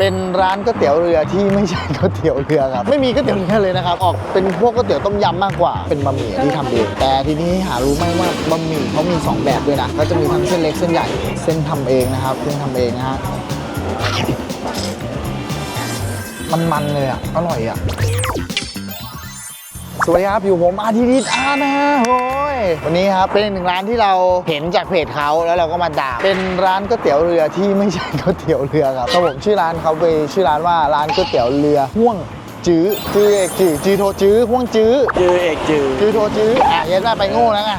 เป็นร้านก๋วยเตี๋ยวเรือที่ไม่ใช่ก๋วยเตี๋ยวเรือครับ ไม่มีก๋วยเตี๋ยวเรือเลยนะครับ ออกเป็นพวกก๋วยเตี๋ยวต้มยำมากกว่า เป็นบะหมี่ที่ทำเองแต่ทีนี้หารู้ไหมว่าบะหมี่เขามี 2 แบบด้วยนะก็จะมีทั้งเส้นเล็กเส้นใหญ่เส้นทำเองนะครับเส้นทำเองนะฮะมันมันๆเลยอะอร่อยอะ สวัสดีครับ อยู่ผมอาทิตย์อานะฮะโอ้ยวันนี้ครับ เป็นหนึ่งร้านที่เราเห็นจากเพจเขาแล้วเราก็มาด่าเป็นร้านก๋วยเตี๋ยวเรือที่ไม่ใช่ก๋วยเตี๋ยวเรือครับครับผมชื่อร้านเขาไปชื่อร้านว่าร้านก๋วยเตี๋ยวเรือห่วง จื้อจื้อเอกจื้อจื้อโทจื้อห่วงจื้อจือเอกจือ จื้อโทจื้ออะเยันว่าไปโง่แล้วไง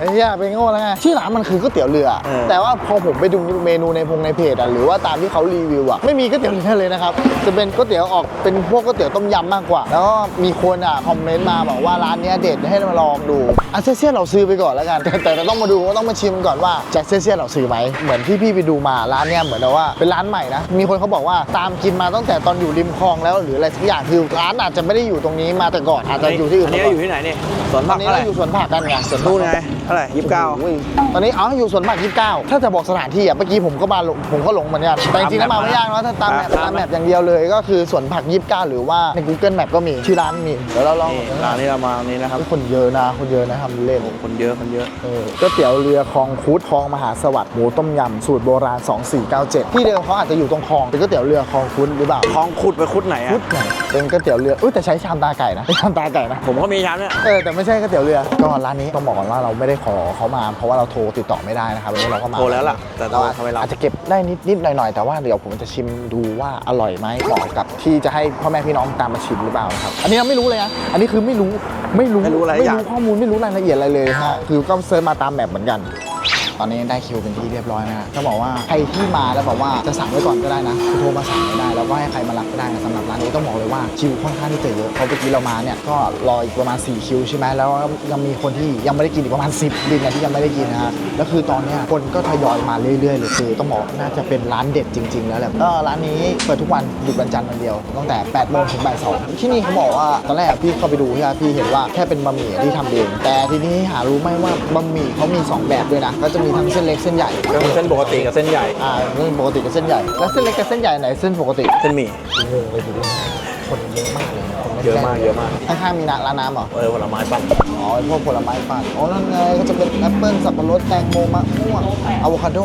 ไอ้เหี้ยไปโง่แล้วไงชื่อร้านมันคือก๋วยเตี๋ยวเรือ เออ แต่ว่าพอผมไปดูเมนูในพงในเพจอะหรือว่าตามที่เขารีวิวอะไม่มีก๋วยเตี๋ยวเรือเลยนะครับจะเป็นก๋วยเตี๋ยวออกเป็นพวกก๋วยเตี๋ยวต้มยำมากกว่า แล้วก็มีคนอะคอมเมนต์มาบอกว่าร้านเนี้ยเด็ดให้มาลองดูอะเซี่ยๆเราซื้อไปก่อนแล้วกัน แต่แต่แต่ต้องมาดูว่าต้องมาชิมก่อนว่าจะเซี่ยๆเราซื้อไหมเหมือนที่พี่ไปดูมาร้านเนี้ยเหมือนกับว่าเป็นร้านใหม่นะมีคนเขาบอกว่าตามกินมาตั้งแต่ตอนอยู่ริมคลองแล้วหรืออะไรสักอย่างคือร้านอาจจะไม่ได้อยู่ตรงนี้มาแต่ก่อนอาจจะอยู่ที่อื่นอันนี้มาก่อยู่ที่ไหนเนี่ยสวนตผัอกนนี้เท่าไหเราร่อยู่สวนผักกันไงสวนผักนู่นไงเท่าไหร่ยี่สิบเก้า โอ้ยตอนนี้เอาอยู่สวนผักยี่สิบเก้าถ้าจะบอกสถานที่อะเมื่อกี้ผมก็มาหลงผมก็หลงเหมือนกันแต่จริงๆแล้วมาไม่ยากเนาะถ้าตามแมปตามตามแมปอย่างเดียวเลยก็คือสวนผักยี่สิบเก้าหรือว่าใน Google Map ก็มีชื่อร้านมีเดี๋ยวเราลองนี่ร้านนี้เรามาวันนี้นะครับ คนเยอะนะคนเยอะนะทำเล่น คนเยอะคนเยอะ เออก๋วยเตี๋ยวเรือคลองคุดคลองมหาสวัสดิ์หมูต้มยำสูตรโบราณ 2497 ที่เดิมเขาอาจจะอยู่ตรงคลองเป็นก๋วยเตี๋ยวเรือคลองคุดหรือเปล่าคลองขุดไปขุดไหนคุอะดไหนเป็นก๋วยเตี๋ยวเรืออุ้ยแต่ใช้ชามตาไก่นะเป็นชามตาไก่นะผมก็มีชามเนี่ย เออแต่ไม่ใช่ก๋วยเตี๋ยวเรือก็ร้านนี้ต้องบอกก่อนว่าเราไม่ได้ขอเขามา เพราะว่าเราโทรติดต่อไม่ได้นะครับวันนี้เราก็มาโทรแล้วล่ะแต่เราเราทำไมเราอาจจะเก็บได้นิดนิดหน่อยหน่อยๆ แต่ว่าเดี๋ยวผมจะชิมดูว่าอร่อยไหมเหมาะกับที่จะให้พ่อแม่พี่น้องตามมาชิมหรือเปล่านะครับอันนี้เราไม่รู้เลยนะอันนี้คือไม่รู้ไม่รู้ไม่รู้อะไรไม่อย่างรู้ข้อมูลไม่รู้รายละเอียดอะไรเลยฮะคือก็เซิร์ชมาตามแบบเหมือนกัน ตอนนี้ได้คิวเป็นที่เรียบร้อยนะก็บอกว่าใครที่มาแล้วบอกว่าจะสั่งไว้ก่อนก็ได้นะคือโทรมาสั่งก็ได้แล้วก็ให้ใครมารับก็ได้นะสำหรับร้านนี้ต้องบอกเลยว่าคิวค่อนข้างที่จะเยอะเพราะเมื่อกี้เรามาเนี่ยก็รออีกประมาณ 4 คิวใช่ไหมแล้วยังมีคนที่ยังไม่ได้กินอีกประมาณ 10ดินนะที่ยังไม่ได้กินนะฮะแล้วคือตอนนี้คนก็ทยอยมาเรื่อยๆเลยคือต้องบอกน่าจะเป็นร้านเด็ดจริง ๆ แล้วแหละก็ร้านนี้เปิดทุกวันหยุดวันจันทร์วันเดียวตั้งแต่8โมงถึงบ่ายสองที่นี่เขาบอกว่าตอนแรกพี่เข้าไปดูใช่ไหมพี่เห็นว่าแค่เป็นบะหมี่ที่ทำเองแต่ทีนี้หารู้ไหมว่าบะหมี่เขามีสองแบบด้วยนะก็จะมีทั้งเส้นเล็กเส้นใหญ่ก็มีเส้นปกติกับเส้นใหญ่ อ่าเส้นปกติกับเส้นใหญ่ แล้วเส้นเล็กกับเส้นใหญ่ไหนเส้นปกติเส้นหมี่งงเลยทีเดียวคนเยอะมากเลยคนเยอะมากเยอะมาก ข้างๆมีร้านร้านน้ำเหรอ เออผลไม้ปั่นอ๋อไอ้พวกผลไม้ปั่นอ๋อนั่นไงก็จะเป็นแอปเปิ้ลสับปะรดแตงโมมะม่วงอะโวคาโด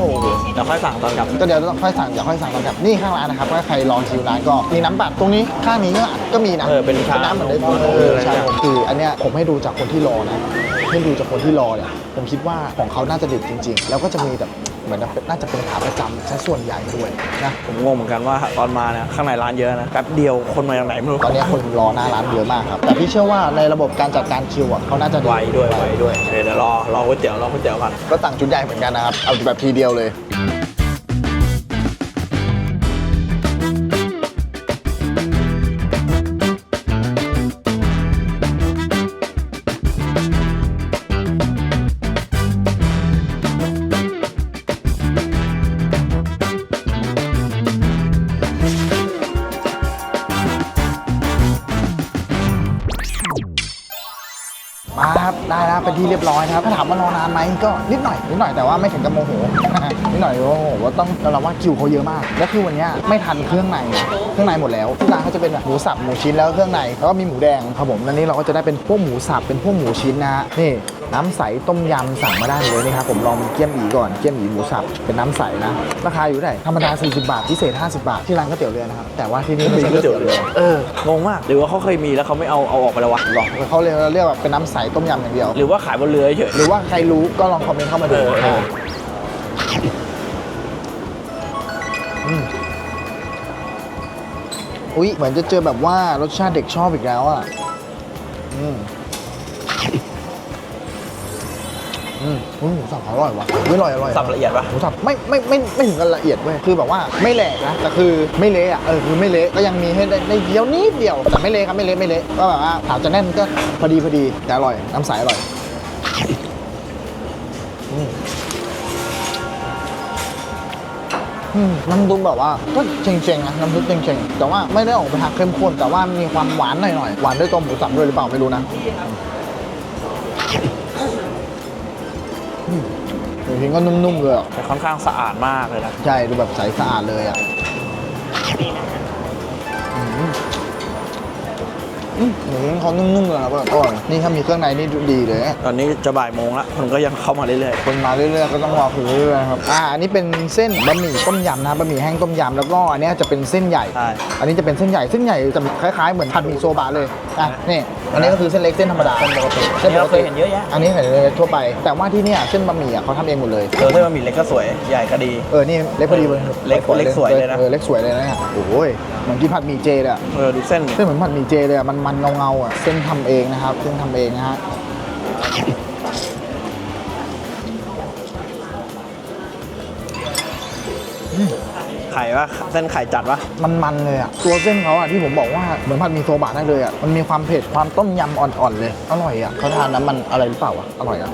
เราค่อยสั่งตอนกลับ ก็เดี๋ยวต้องค่อยสั่งเดี๋ยวค่อยสั่งตอนกลับนี่ข้างร้านนะครับถ้าใครลองคิวร้านก็มีน้ำบัตรตรงนี้ข้างนี้ก็ก็มีนะเออเป็นชาน้ำเหมือนได้นมเอออะไรใช่เนี่ยผมคืออันเนี้ยผมให้ดูจากคนที่รอนะ ให้ดูจากคนที่รอเนี่ยผมคิดว่าของเขาน่าจะเด็ดจริง ๆ แล้วก็จะมีแบบเหมือนน่าจะเป็นขาประจำซะส่วนใหญ่ด้วยนะผมงงเหมือนกันว่าตอนมาเนี่ยข้างในร้านเยอะนะแป๊บเดียวคนมาจากไหนไม่รู้ตอนนี้คนรอหน้าร้านเยอะมากครับแต่พี่เชื่อว่าในระบบการจัดการคิวอะเขาน่าจะไวด้วยไวด้วยเดี๋ยวรอรอก๋วยเตี๋ยวรอก๋วยเตี๋ยวกันก็สั่งชุดใหญ่เหมือนกันนะครับเอาแบบทีเดียวเลย ยบร้อยนะครับถ้าถามว่ารอนานไหมก็นิดหน่อยนิดหน่อยแต่ว่าไม่ถึงกับโมโห นิดหน่อยโมโหว่าต้องเราว่าคิวเขาเยอะมาก แล้วคือวันเนี้ยไม่ทันเครื่องในเครื่องในหมดแล้วที่ร้านเขาจะเป็นแบบหมูสับหมูชิ้นแล้วเครื่องในแล้วก็มีหมูแดงครับผมอันนี้เราก็จะได้เป็นพวกหมูสับเป็นพวกหมูชิ้นนะฮะนี่ น้ำใสต้มยำสั่งมาได้เลยนี่ครับผมลองเกี๊ยมอีก่อนเกี๊ยมอีหมูสับเป็นน้ำใสนะ ราคาอยู่เท่าไหร่ธรรมดา 40 บาท พิเศษ 50 บาท ที่ร้านก๋วยเตี๋ยวเรือนะครับ แต่ว่าที่นี่ไม่ใช่ก๋วยเตี๋ยวเรือเอองงมากหรือว่าเขาเคยมีแล้วเขาไม่เอาเอาออกไปแล้ววะหรอกเขาเลยเรียกว่าเป็นน้ำใสต้มยำอย่างเดียว หรือว่าขายบนเรือเฉยหรือว่าใครรู้ก็ลองคอมเมนต์เข้ามาดูเออเออมอุ้ยเหมือนจะเจอแบบว่ารสชาติเด็กชอบอีกแล้วอะอืม อืมอุ๊ยหมูสับอร่อยว่ะอุ๊ยอร่อยอร่อยสับละเอียดปะหมูสับไม่ไม่ไม่ไม่ถึงกับละเอียดเว้ยคือแบบว่าไม่แหลกนะแต่คือไม่เละอะเออคือไม่เละก็ยังมีให้ได้ได้เดียวนิดเดียวแต่ไม่เละครับไม่เละไม่เละก็แบบว่าถามจะแน่นก็พอดีพอดีแต่อร่อยน้ำใสอร่อยอืมอืมน้ำซุปแบบว่าก็เชงๆนะน้ำซุปเชงๆแต่ว่าไม่ได้ออกไปทางเข้มข้นแต่ว่ามีความหวานหน่อยๆหวานด้วยตัวหมูสับด้วยหรือเปล่าไม่รู้นะ ชิ้นก็นุ่มๆเลยอะแต่ค่อนข้างสะอาดมากเลยนะ ใช่ดูแบบใสสะอาดเลยอะอืมอืมหมูชิ้นเขานุ่มๆเลยนะเพื่อนอร่อยนี่ถ้ามีเครื่องในนี่ดีเลยนะ ตอนนี้จะบ่ายโมงละวคนก็ยังเข้ามาเรื่อยคนมาเรื่อยๆก็ต้องรอคิวเรื่อยๆครับ อ่า อันนี้เป็นเส้นบะหมี่ต้มยำนะ บะหมี่แห้งต้มยำ แล้วก็อันนี้จะเป็นเส้นใหญ่ใช่ อันนี้จะเป็นเส้นใหญ่ เส้นใหญ่จะคล้ายๆเหมือนผัดหมี่โซบะเลย อะ นี่ อันนี้ก็คือเส้นเล็กเส้นธรรมดาเส้นปกติเส้นปเรากเคยติเห็นเยอะแยะ อันนี้เห็นเลยทั่วไป แต่ว่าที่เนี่ยเส้นบะหมี่อะเขาทำเองหมดเลย เออเส้นบะหมี่เล็กก็สวย ใหญ่ก็ดี เออ นี่เล็กพอดีเลยเล็กเล็กสวยเลยนะ เออ เล็กสวยเลยนะฮะโอ้ย เหมือนกินผัดหมี่เจเลยอะเออ ดูเส้นดิเส้นเหมือนผัดหมี่เจเลยอะมันมันเงาเงาๆอะ เส้นทำเองนะครับ เส้นทำเองนะฮะ ข่ปะเส้นไข่จัดปะมันมันเลยอะ ตัวเส้นเขาอะที่ผมบอกว่าเหมือนผัดหมีโซบะได้เลยอะ มันมีความเผ็ดความต้มยำอ่อนๆเลย อร่อยอะเขาทานน้ำมันอะไรหรือเปล่าอะอร่อยอะ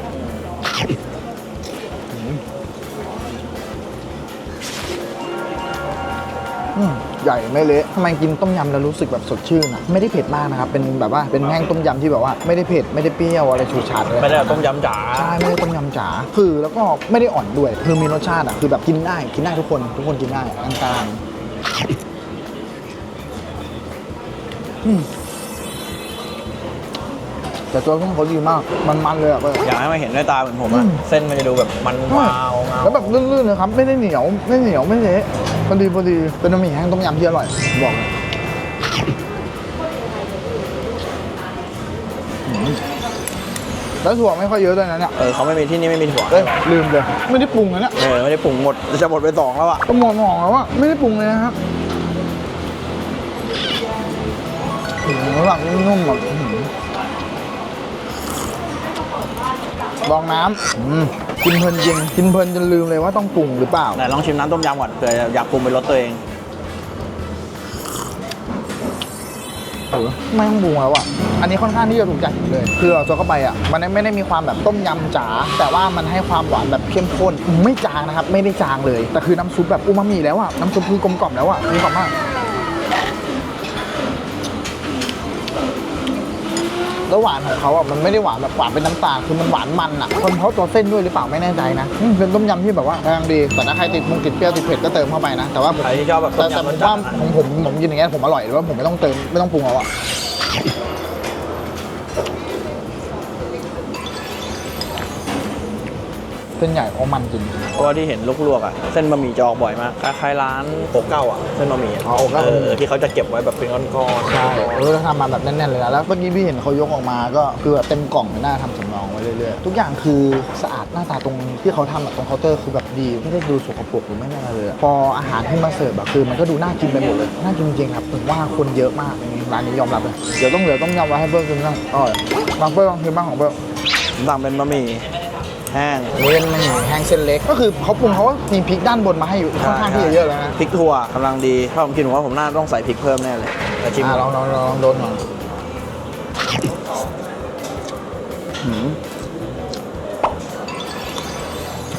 อืมใหญ่ไม่เละทำไมกินต้มยำแล้วรู้สึกแบบสดชื่นอะไม่ได้เผ็ดมากนะครับ เป็นแบบว่าเป็นแห้งต้มยำที่แบบว่าไม่ได้เผ็ดไม่ได้เปรี้ยวอะไรฉูดฉาดเลย ไม่ได้แบบต้มยำจ๋า ใช่ไม่ได้ต้มยำจ๋าคือแล้วก็ไม่ได้อ่อนด้วย คือมีรสชาติอะคือแบบกินได้กินได้ทุกคน ทุกคนกินได้กลางๆอืมแต่ตัวเส้นเขาดีมาก มันมันเลยอะเว้ย อยากให้มาเห็นด้วยตาเหมือนผมอะอืม เส้นมันจะดูแบบมันวาวเงาแล้วแบบลื่นๆเลยครับ ไม่ได้เหนียวไม่เหนียวไม่เละ พอดีพอดีเป็นบะหมี่แห้งต้มยำที่อร่อยบอกเลยอืมแล้วถั่วไม่ค่อยเยอะด้วยนะเนี่ยเออเขาไม่มีที่นี่ไม่มีถั่วเอ้ยลืมเลยไม่ได้ปรุงนะเนี่ยเออไม่ได้ปรุงหมดจะหมดไปสองแล้วอะก็หมดหมองแล้วอะไม่ได้ปรุงเลยนะครับหืมหลังนุ่มๆแบบอื้อหือลองน้ำอืม กินเพลินจริงกินเพลินจนลืมเลยว่าต้องปรุงหรือเปล่า ไหนลองชิมน้ำต้มยำก่อนเผื่ออยากปรุงเป็นรสตัวเองเออไม่ต้องปรุงแล้วอะ อันนี้ค่อนข้างที่จะถูกใจผมเลย คือเราตัวเข้าไปอะ มันไม่ได้มีความแบบต้มยำจ๋า แต่ว่ามันให้ความหวานแบบเข้มข้น ไม่จางนะครับ ไม่ได้จางเลย แต่คือน้ำซุปแบบอูมามิแล้วอะ น้ำซุปคือกลมกล่อมแล้วอะมีความมาก แล้วหวานของเขาอะมันไม่ได้หวานแบบหวานเป็นน้ำตาลคือมันหวานมันอะคนเพราะตัวเส้นด้วยหรือเปล่าไม่แน่ใจนะอืมเป็นต้มยำที่แบบว่ากำลังดีแต่ถ้าใครติดมุงติดเปรี้ยวติดเผ็ดก็เติมเข้าไปนะแต่ว่าผมใครที่ชอบแบบต้แต่มแต่ยำผรสมจัว่าดนะของผมผมกินอย่างเงี้ยผมอร่อยหรือว่าผมไม่ต้องเติมไม่ต้องปรุงแล้วอะเส้นใหญ่เอามันจริง เพราะว่าที่เห็นลวกๆอะเส้นบะหมี่จะออกบ่อยมากคล้ายๆร้านโอเก้าอะเส้นบะหมี่อะอ๋อโอเก้าเออที่เขาจะเก็บไว้แบบเป็นก้อนๆใช่เออทำมาแบบแน่นๆเลยนะแล้วเมื่อกี้พี่เห็นเขายกออกมาก็คือแบบเต็มกล่องเลยหน้าทำสำรองไว้เรื่อยๆทุกอย่างคือสะอาดหน้าตาตรงที่เขาทำอะตรงเคาน์เตอร์คือแบบดีไม่ได้ดูสกปรกหรือไม่ได้อะไรเลยอะพออาหารที่มาเสิร์ฟแบบคือมันก็ดูน่ากินไปหมดเลยน่ากินจริงๆครับผมว่าคนเยอะมากร้านนี้ยอมรับเลยเดี๋ยวต้องเหลือต้องยำไว้ให้เบิร์กินบ้างอร่อยบางเบิร์ลองกินบ้างของเบิร์ผมสั่งเป็นบะหมี่ แห้งอันนี้เป็นหมี่แห้งเส้นเล็ก ก็คือเขาปรุงเขาก็มีพริกด้านบนมาให้อยู่ค่อนข้างที่จะเยอะแล้วนะพริกถั่วกำลังดีถ้าผมกินผมว่าผมน่าต้องใส่พริกเพิ่มแน่เลยแต่ชิมอะลองลองลองลองโดนหน่อยหืม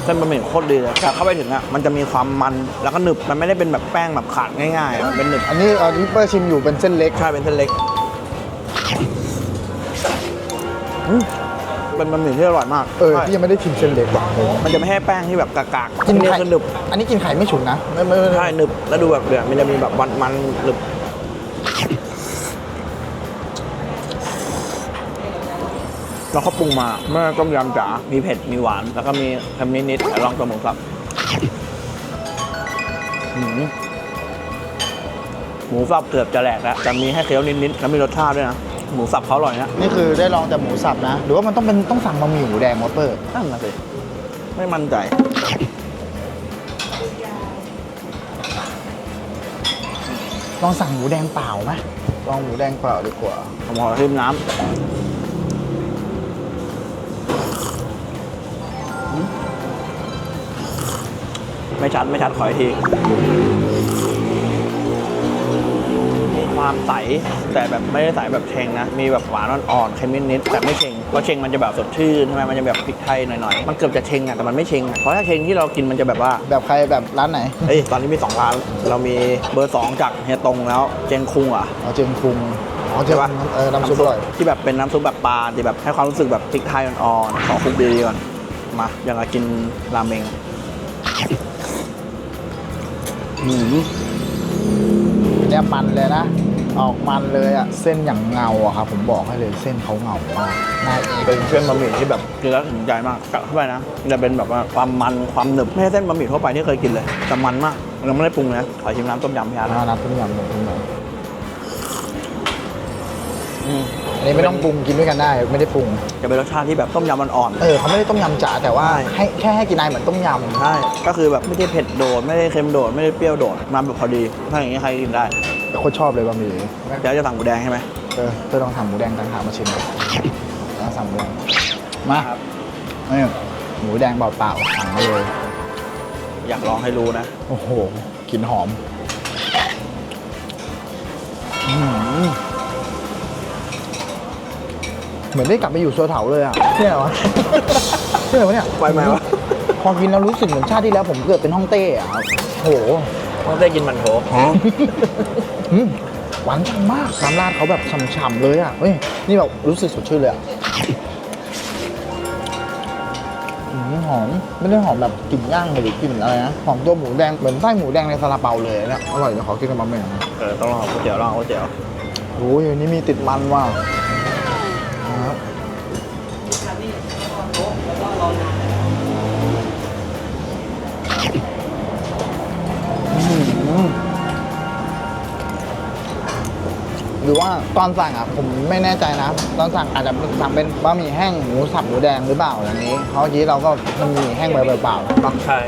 เส้นบะหมี่โคตรดีเลยแต่เข้าไปถึงอะมันจะมีความมันแล้วก็หนึบมันไม่ได้เป็นแบบแป้งแบบขาดง่ายๆอะมันเป็นหนึบอันนี้อันนี้เปอร์ชิมอยู่เป็นเส้นเล็กใช่เป็นเส้นเล็ก อืม เป็นบะหมี่ที่อร่อยมากเออใช่พี่ยังไม่ได้ชิมเส้นเล็กว่ะมันจะไม่ให้แป้งที่แบบกากๆกินนี่ไข่คือหนึบอันนี้กินไข่ไม่ฉุนนะไม่ไม่ไม่ใช่หนึบแล้วดูแบบเดือดมันจะมีแบบมันมันหนึบแล้วเขาปรุงมาเมื่อต้มยำจ๋ามีเผ็ดมีหวานแล้วก็มีเค็มนิดๆแต่ลองตัวหมูสับหืมหมูสับเกือบจะแหลกแล้วแต่มีให้เคี้ยวนิดๆแล้วมีรสชาติด้วยนะ หมูสับเขาอร่อยนะนี่คือได้ลองแต่หมูสับนะ หรือว่ามันต้องเป็นต้องสั่งบะหมี่หมูแดงมอเปอร์นั่นนะสิไม่มั่นใจลองสั่งหมูแดงเปล่าไหมลองหมูแดงเปล่าดีกว่าผมขอชิมน้ำไม่ชัดไม่ชัดขออีกทีมี ความใส แต่แบบไม่ได้ใสแบบเชงนะ มีแบบหวานอ่อนๆเค็มนิดๆแต่ไม่เชงเพราะเชงมันจะแบบสดชื่นใช่ไหมมันจะแบบพริกไทยหน่อยๆมันเกือบจะเชงอะแต่มันไม่เชงอะเพราะถ้าเชงที่เรากินมันจะแบบว่าแบบใครแบบร้านไหนเอ้ยตอนนี้มี2ร้านเรามีเบอร์2จากเฮียตงแล้วเจงคุงอะอ๋อเจงคุงอ๋อเจงใช่ปะ เออน้ำซุปอร่อยที่แบบเป็นน้ำซุปแบบปลาที่แบบให้ความรู้สึกแบบพริกไทยอ่อนๆขอคลุกดีๆก่อนมาอย่างกับกินราเมงหืม เนี่ยมันเลยนะ ออกมันเลยอะเส้นอย่างเงาอะครับผมบอกให้เลยเส้นเขาเงามากน่าอีเป็นเส้นบะหมี่ที่แบบกินแล้วถึงใจมากกัดเข้าไปนะจะเป็นแบบว่าความมันความหนึบไม่ใช่เส้นบะหมี่ทั่วไปที่เคยกินเลยแต่มันมากเราไม่ได้ปรุงนะขอชิมน้ำต้มยำพี่อาร์ตน่านะนับต้มยำต้มยอืมำอันนี้ไม่ต้องปรุงกินด้วยกันได้ ไม่ได้ปรุงจะเป็นรสชาติที่แบบต้มยำอ่อนเออเขาไม่ได้ต้มยำจ๋าแต่ว่าให้แค่ให้กินได้เหมือนต้มยๆใช่ก็คือแบบไม่ได้เผ็ดโดดไม่ได้เค็มโดดไม่ได้เปรี้ยวโดดมาแบบพอดีถ้าอย่างนี้ใครกินได้ำแต่โคตรชอบเลยบะหมี่เดี๋ยวจะสั่งหมูแดงใช่ไหมเออเธอลองทำหมูแดงต่างหากมาชิมดูแล้วสั่งหมูแดงมานี่หมูแดงเปล่าๆสั่งมาเลย อยากลองให้รู้นะ โอ้โหกลิ่นหอมอื้อหือเหมือนได้กลับไปอยู่สัวเถาเลยอะเนี่ยวะเนี่ยวะเนี่ยไปไหมวะพอกินแล้วรู้สึกเหมือนชาติที่แล้วผมเกิดเป็นห้องเต้อะครับโอ้โหต้องได้กินมันโถอืม หวานจังมากน้ำราดเขาแบบฉ่ำๆเลยอะเฮ้ยนี่แบบรู้สึกสดชื่นเลยอะอืมหอมไม่ได้หอมแบบกลิ่นย่างหรือกลิ่นอะไรนะหอมตัวหมูแดงเหมือนไส้หมูแดงในซาลาเปาเลยเนี่ยอร่อยเดี๋ยวขอกินกับมะเขือเออต้องลองก๋วยเตี๋ยวลองก๋วยเตี๋ยวโอ้ยอันนี่มีติดมันว่ะ หรือว่าตอนสั่งอะผมไม่แน่ใจนะ ตอนสั่งอาจจะสั่งเป็นบะหมี่แห้งหมูสับหมูแดงหรือเปล่าอย่างนี้เพราะเมื่อกี้เราก็มันมีแห้งไปเปล่าๆบางใช่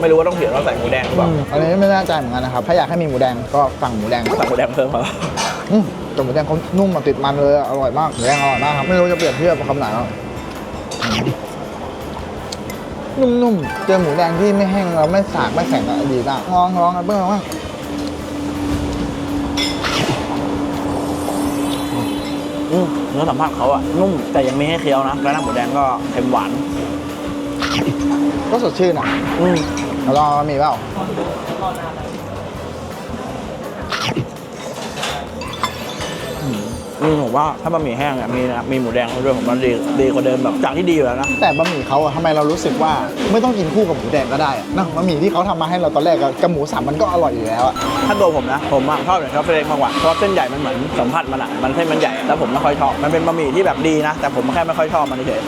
ไม่รู้ว่าต้องเขียนว่าใส่หมูแดงหรือเปล่าอันนี้ไม่แน่ใจเหมือนกันนะครับถ้าอยากให้มีหมูแดงก็สั่งหมูแดงสั่งหมูแดงเพิ่มมาอืมแต่หมูแดงเขานุ่มมาติดมันเลยอะอร่อยมากหมูแดงอร่อยมากครับไม่รู้จะเปรียบเทียบกับคำไหนแล้วนุ่มๆเจอหมูแดงที่ไม่แห้งแล้วไม่สากไม่แข็งอะดีมากงองงองกันเพื่อนว่า อืม เนื้อสัมผัสเขาอะนุ่มแต่ยังไม่ให้เคี้ยวนะแล้วน้ำหมูแดงก็เค็มหวานก็สดชื่นอะ อืมแล้วลองมีเปล่า อืมผมว่าถ้าบะหมี่แห้งเนี่ยมีนะมีหมูแดงมาด้วยผมว่าดีดีกว่าเดิมแบบจากที่ดีอยู่แล้วนะ แต่บะหมี่เขาอะทำไมเรารู้สึกว่าไม่ต้องกินคู่กับหมูแดงก็ได้อะเนอะบะหมี่ที่เขาทำมาให้เราตอนแรกอะกับหมูสับมันก็อร่อยอยู่แล้วอะถ้าตัวผมนะ ผมอะชอบอย่างชอบเส้นเล็กมากกว่าเพราะเส้นใหญ่มันเหมือนสัมผัสมันอะมันเส้นมันใหญ่แล้วผมไม่ค่อยชอบมันเป็นบะหมี่ที่แบบดีนะ แต่ผมแค่ไม่ค่อยชอบมันเฉย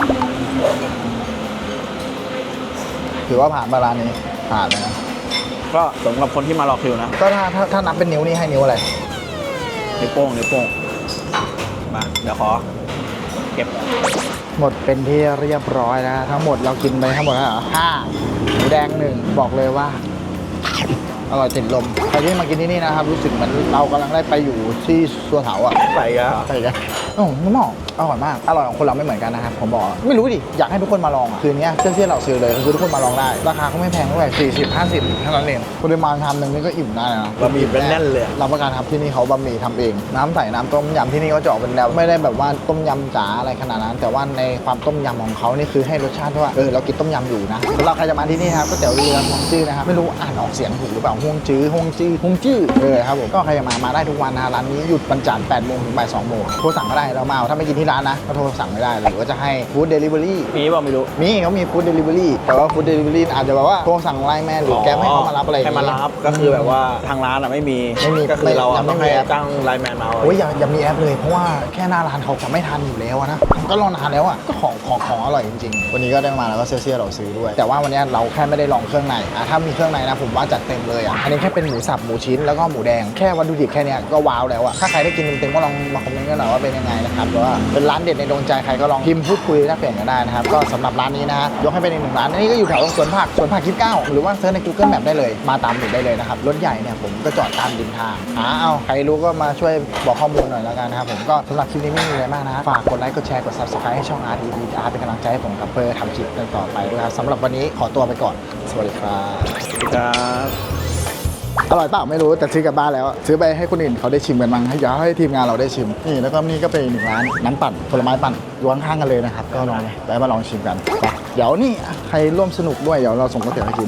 ถือว่าผ่านบาร้านนี้ผ่านเลยนะๆก็สมกับคนที่มารอคิวนะก็ถ้าถ้าถ้านับเป็นนิ้วนี่ให้นิ้วอะไรนิ้วโป้งนิ้วโป้ง มาเดี๋ยวขอเก็บหมดเป็นที่เรียบร้อยแล้วทั้งหมดเรากินไปทั้งหมดแล้วเหรอห้าหมูแดงหนึ่งบอกเลยว่า อร่อยติดลมใครที่มากินที่นี่นะครับ รู้สึกเหมือนเรากำลังได้ไปอยู่ที่สัวเถาอะใส่อะไปกันโอ้โหน้ำหมอกอร่อยมาก อร่อยของคนเราไม่เหมือนกันนะครับผมบอก ไม่รู้ดิ อยากให้ทุกคนมาลองอะคืนนี้เชื่อเชื่อเราซื้อเลยคือทุกคนมาลองได้ ราคาก็ไม่แพงด้วย40 50เท่านั้นเองปริมาณทำหนึ่งนี่ก็อิ่มได้นะบะหมี่เป็นแน่นเลยอะรับประกันครับที่นี่เขาบะหมี่ทำเอง น้ำใส่น้ำต้มยำที่นี่เขาจะออกเป็นแนวไม่ได้แบบว่าต้มยำจ๋าอะไรขนาดนั้น แต่ว่าในความต้มยำของเขานี่คือให้รสชาติที่ว่าเออเรากินต้มยำอยู่นะสำหรับใครจะมาที่นี่นะครับก๋วยเตี๋ยวเรือฮวงจื้อนะครับไม่รู้อ่านออกเสียงถูกหรือเปล่าฮวงจื้อฮวงจื้อฮวงจื้อเออครับผมก็ใครจะมามาได้ทุกวันนะร้านนี้หยุดวันจันทร์8โมงถึงบ่าย2โมงโทรสั่งก็ได้เรามาเอาถ้าไม่กินที่ร้านนะก็โทรสั่งไม่ได้หรือว่าจะให้ฟู้ดเดลิเวอรี่มีเปล่าไม่รู้มีเขามีฟู้ดเดลิเวอรี่แต่ว่าฟู้ดเดลิเวอรี่อาจจะแบบว่าโทรสั่งไลน์แมนหรือแก๊ปให้เขามารับอะไรอย่งให้งี้มารับก็คือแบบว่าทางร้านอะไม่มีไม่มีก็คือเรายัอะงไม่ต้องมีให้แอปจ้างไลน์แมนมาเอาโอ้ยอย่าอย่ามีแอปเลยเพราะว่าแค่หน้าร้านเขาจะไม่ทันอยู่แล้วอะนะก็รอนานแล้วอะก็ของของของอร่อยจริงๆวันนี้ก็ได้มาแล้วก็เซี่ยๆเราซื้อด้วย แต่ว่าวันนี้เราแค่ไม่ได้ลองเครื่องในอะถ้ามีเครื่องในนะผมว่าจัดเต็มเลยอะอันนี้แค่เป็นหมูสับหมูชิ้นแล้วก็หมูแดงแค่วัตถุดิบแค่เนี้ยก็ว้าวแล้วอะถ้าใครได้กินเต็มๆก็ลองมาคอมเมนต์กันหน่อยว่าเป็นยังไงนะครับหรือว่าเป็นร้านเด็ดในดวงใจใครก็ลองพิมพ์พูดคุยแลกเปลี่ยนกันได้นะครับ ก็สำหรับร้านนี้นะฮะยกให้เป็นอีกหนึ่งร้านอันนี้ก็อยู่แถวสวนผักสวนผักคิดเก้าหรือว่าเซิร์ชใน Google Map ได้เลยมาตามหมุดได้เลยนะครับรถใหญ่เนี่ยผมก็จอดตามริมทางหาเอาใครรู้ก็มาช่วยบอกข้อมูลหน่อยแล้วกันนะครับผมก็สำหรับคลิปนี้ไม่มีอะไรมากนะฝากกดไลค์กดแชร์กด subscribe ให้ช่อง RTV R เป็นกำลังใจให้ผมกับเพื่อทำคลิปต่อไปด้วยครับสำหรับวันนี้ขอตัวไปก่อน สวัสดีครับ ครับ อร่อยเปล่าไม่รู้แต่ซื้อกลับบ้านแล้ว ซื้อไปให้คนอื่นเขาได้ชิมกันบ้างให้อยากให้ทีมงานเราได้ชิมนี่แล้วก็นี่ก็เป็นอีกหนึ่งร้านน้ำปั่นผลไม้ปั่นอยู่ข้างๆกันเลยนะครับก็ลองไปมาลองชิมกันไปเดี๋ยวนี่ใครร่วมสนุกด้วยเดี๋ยวเราส่งก๋วยเตี๋ยวให้กิน